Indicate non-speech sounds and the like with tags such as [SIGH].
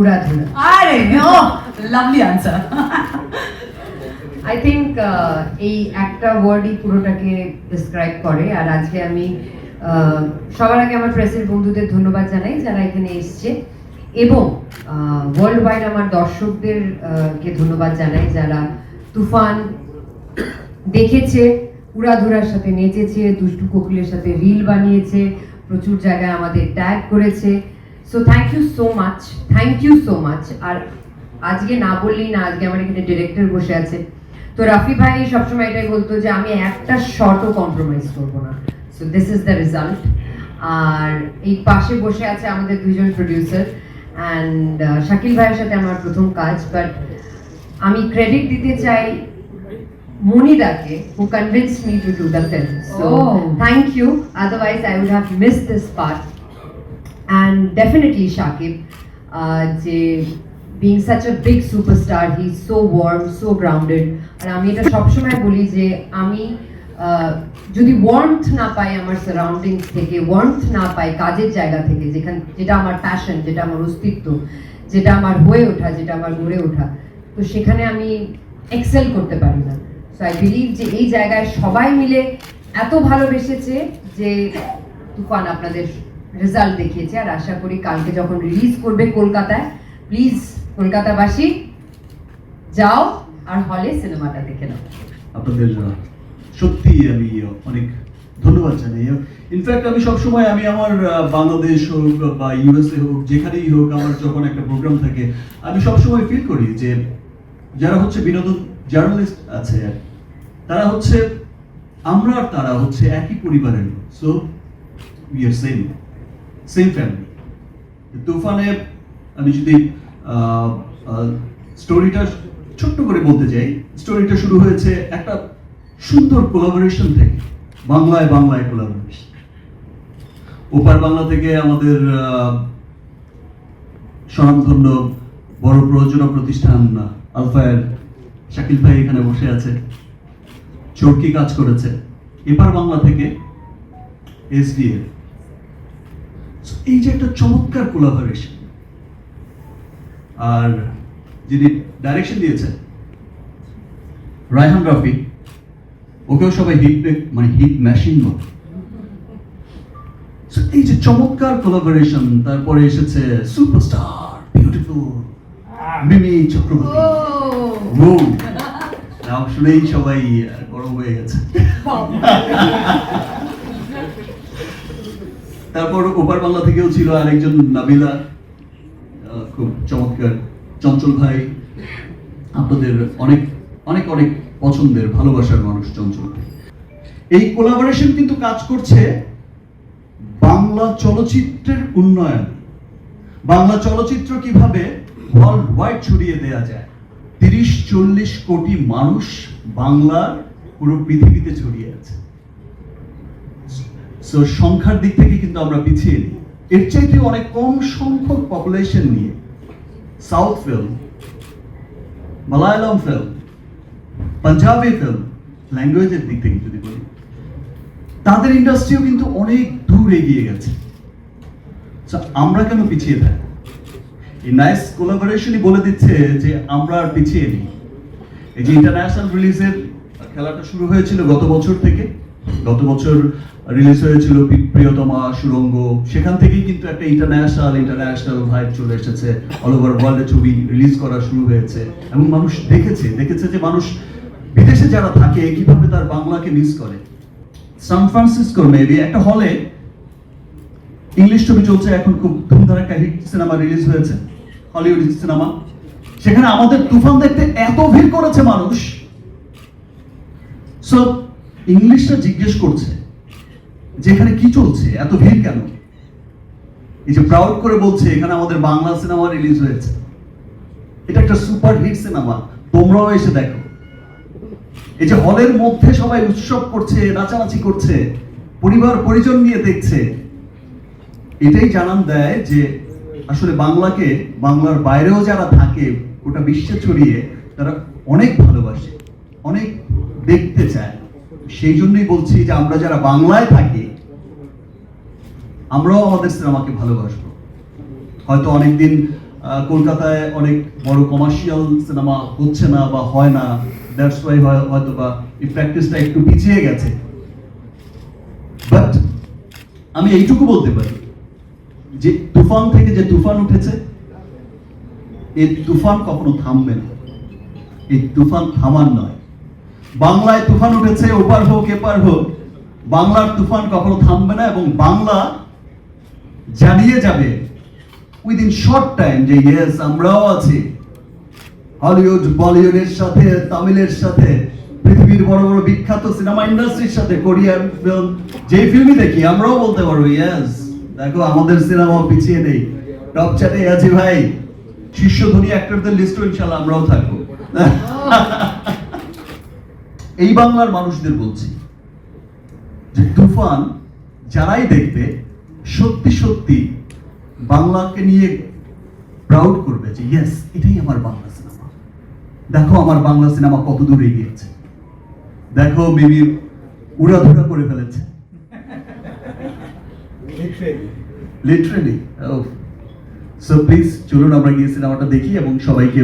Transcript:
উড়াধুরা আরে ও lovely answer I think এই একটা ওয়ার্ডই পুরোটাকে ডিসক্রাইব করে। আর আজকে আমি সবার আগে আমার প্রেসের বন্ধুদের ধন্যবাদ জানাই যারা এখানে এসছে। এবং ওয়ার্ল্ড ওয়াইড আমার দর্শকদের কে ধন্যবাদ জানাই যারা তুফান দেখেছে উড়াধুরার সাথে নেচেছে দুষ্টু কোকিলের সাথে রিল বানিয়েছে প্রচুর জায়গায় আমাদের ট্যাগ করেছে। So thank you so much thank you so much আর আজকে না বললেই না আজকে আমার এখানে ডিরেক্টর বসে আছে। তো রাফি ভাই সবসময় এটাই বলতো যে আমি একটা শর্টও কম্প্রোমাইজ করব না। So this is the result আর এই পাশে বসে আছে আমাদের দুজন প্রডিউসার অ্যান্ড শাকিল ভাইয়ের সাথে আমার প্রথম কাজ। বাট আমি ক্রেডিট দিতে চাই Monidake, who convinced me to do the film. So Oh. thank you. Otherwise, I would have missed this definitely Shakib, uh, যে being such a big superstar, he's so warm, so grounded. আর আমি এটা সবসময় বলি যে আমি যদি warmth না পাই আমার সারাউন্ডিংস থেকে ওয়ার্মথ না পাই কাজের জায়গা থেকে যেখান যেটা আমার প্যাশন যেটা আমার অস্তিত্ব যেটা আমার হয়ে ওঠা যেটা আমার গড়ে ওঠা তো সেখানে আমি এক্সেল করতে পারি না সো আই বিলিভ যে এই জায়গায় সবাই মিলে এত ভালোবেসেছে যে তুফান আপনাদের রেজাল্ট দেখিয়েছে আর আশা করি কালকে যখন রিলিজ করবে কলকাতায় প্লিজ কলকাতাবাসী যাও আর হলে সিনেমাটা দেখে নাও। আপনাদের সত্যি আমি অনেক ধন্যবাদ জানাই। ইনফ্যাক্ট আমি সবসময়, আমি আমার বাংলাদেশ হোক বা ইউএসএ হোক, যেখানেই হোক আমার যখন একটা প্রোগ্রাম থাকে, আমি সবসময় ফিল করি যে যারা হচ্ছে বিনোদন জার্নালিস্ট আছে, তারা হচ্ছে, আমরা আর তারা হচ্ছে একই পরিবারের so we are same same family তুফানে আমি যদি স্টোরিটা ছোট্ট করে বলতে চাই স্টোরিটা শুরু হয়েছে একটা সুন্দর কোলাবোরেশন থেকে, বাংলায় বাংলায় কোলাবোরেশন ওপার বাংলা থেকে আমাদের স্বনামধন্য বড় প্রযোজনা প্রতিষ্ঠান আলফায়ার শাকিল ভাই এখানে বসে আছে চরকি কাজ করেছে? এপার বাংলা থেকে এসডিএ এই যে একটা চমৎকার কোলাভারেশন আর যিনি ডাইরেকশন দিয়েছেন রায়হান রাফি ওকেও সবাই হিট মানে হিট মেশিন বলে। এই যে চমৎকার কোলাবোরেশন তারপরে এসেছে সুপারস্টার বিউটিফুল মিমি চক্রবর্তী ও নাম শুনেই সবাই গরম হয়ে গেছে। তারপর ওপার বাংলা থেকেও ছিল আরেকজন নাবিলা খুব চমৎকার চঞ্চল ভাই। আপনাদের অনেক অনেক অনেক পছন্দের, ভালোবাসার মানুষ চঞ্চল ভাই। এই কোলাবোরেশন কিন্তু কাজ করছে বাংলা চলচ্চিত্রের উন্নয়ন। বাংলা চলচ্চিত্র কীভাবে ওয়ার্ল্ড ওয়াইড ছড়িয়ে দেয়া যায়? তিরিশ, চল্লিশ কোটি মানুষ বাংলার পুরো পৃথিবীতে ছড়িয়ে সো সংখ্যার দিক থেকে কিন্তু আমরা পিছিয়ে নেই। এর চাইতে অনেক কম সংখ্যক পপুলেশন নিয়ে south film Malayalam film Punjabi film ল্যাঙ্গুয়েজের দিক থেকে যদি বলি, তাদের ইন্ডাস্ট্রিও কিন্তু অনেক দূর এগিয়ে গেছে। আমরা কেন পিছিয়ে থাকি? এই নাইস কোলাবোরেশনই বলে দিচ্ছে যে আমরা আর পিছিয়ে নেই। এই যে ইন্টারন্যাশনাল রিলিজের খেলাটা শুরু হয়েছিল গত বছর থেকে। গত বছর রিলিজ হয়েছিল প্রিয়তমা, সুরঙ্গ। সেখান থেকেই কিন্তু একটা ইন্টারন্যাশনাল ইন্টারন্যাশনাল ভাইব চলে এসেছে। অল ওভার ওয়ার্ল্ডে ছবি রিলিজ করা শুরু হয়েছে। এবং মানুষ দেখেছে দেখেছে যে মানুষ বিদেশে যারা থাকে, কীভাবে তার বাংলাকে মিস করে। সান ফ্রান্সিসকো মেবি একটা হলে ইংলিশ ছবি চলছে, এখন খুব ধুমধারাক্কা হিট সিনেমা রিলিজ হয়েছে হলিউড সিনেমা সেখানে আমাদের তুফান দেখতে এত ভিড় করেছে মানুষ। সো ইংলিশটা জিজ্ঞেস করছে যে এখানে কি চলছে? এত ভিড় কেন? এই যে প্রাউড করে বলছে, এখানে আমাদের বাংলা সিনেমা রিলিজ হয়েছে। এটা একটা সুপার হিট সিনেমা তোমরাও এসে দেখো। এই যে হলের মধ্যে সবাই উৎসব করছে, নাচানাচি করছে, পরিবার, পরিজন নিয়ে দেখছে, এটাই জানান দেয় যে আসলে বাংলাকে, বাংলার বাইরেও যারা থাকে ওটা বিশ্বে ছড়িয়ে তারা অনেক ভালোবাসে, অনেক দেখতে চায়। সেই জন্যই বলছি যে আমরা যারা বাংলায় থাকি, আমরাও আমাদের সিনেমাকে ভালোবাসবো। হয়তো অনেকদিন কলকাতায় অনেক বড় কমার্শিয়াল সিনেমা হচ্ছে না বা হয় না দ্যাটস ওয়াই হয়তো বা এই প্র্যাকটিসটা একটু পিছিয়ে গেছে। বাট আমি এইটুকু বলতে পারি যে তুফান থেকে যে তুফান উঠেছে, এই তুফান কখনো থামবে না। এই তুফান থামার নয়। বাংলায় তুফান উঠেছে, ওপার হোক, এপার হোক, বাংলার তুফান কখনো থামবে না এবং বাংলা জানিয়ে যাবে উইদিন শর্ট টাইম যে ইয়েস আমরাও আছি। হলিউড বলিউডের সাথে, তামিলের সাথে, পৃথিবীর বড় বড় বিখ্যাত সিনেমা ইন্ডাস্ট্রির সাথে কোরিয়ান ফিল্ম যে ফিল্মই দেখি, আমরাও বলতে পারব ইয়েস দেখো, আমাদের সিনেমাও পিছিয়ে নেই। টপ চ্যাটে আছি ভাই, শীর্ষ ধনী অ্যাক্টরদের লিস্টও ইনশাল্লাহ আমরাও থাকব। [LAUGHS] এই বাংলার মানুষদের বলছি যে তুফান যারাই দেখবে সত্যি সত্যি বাংলাকে নিয়ে প্রাউড করবে যে ইয়েস এটাই আমার বাংলা সিনেমা। দেখো আমার বাংলা সিনেমা কত দূর এগিয়েছে। দেখো বেবি উড়াধুরা করে ফেলেছে। লিটারেলি সো প্লিজ চলুন আমরা গিয়ে সিনেমাটা দেখি এবং সবাইকে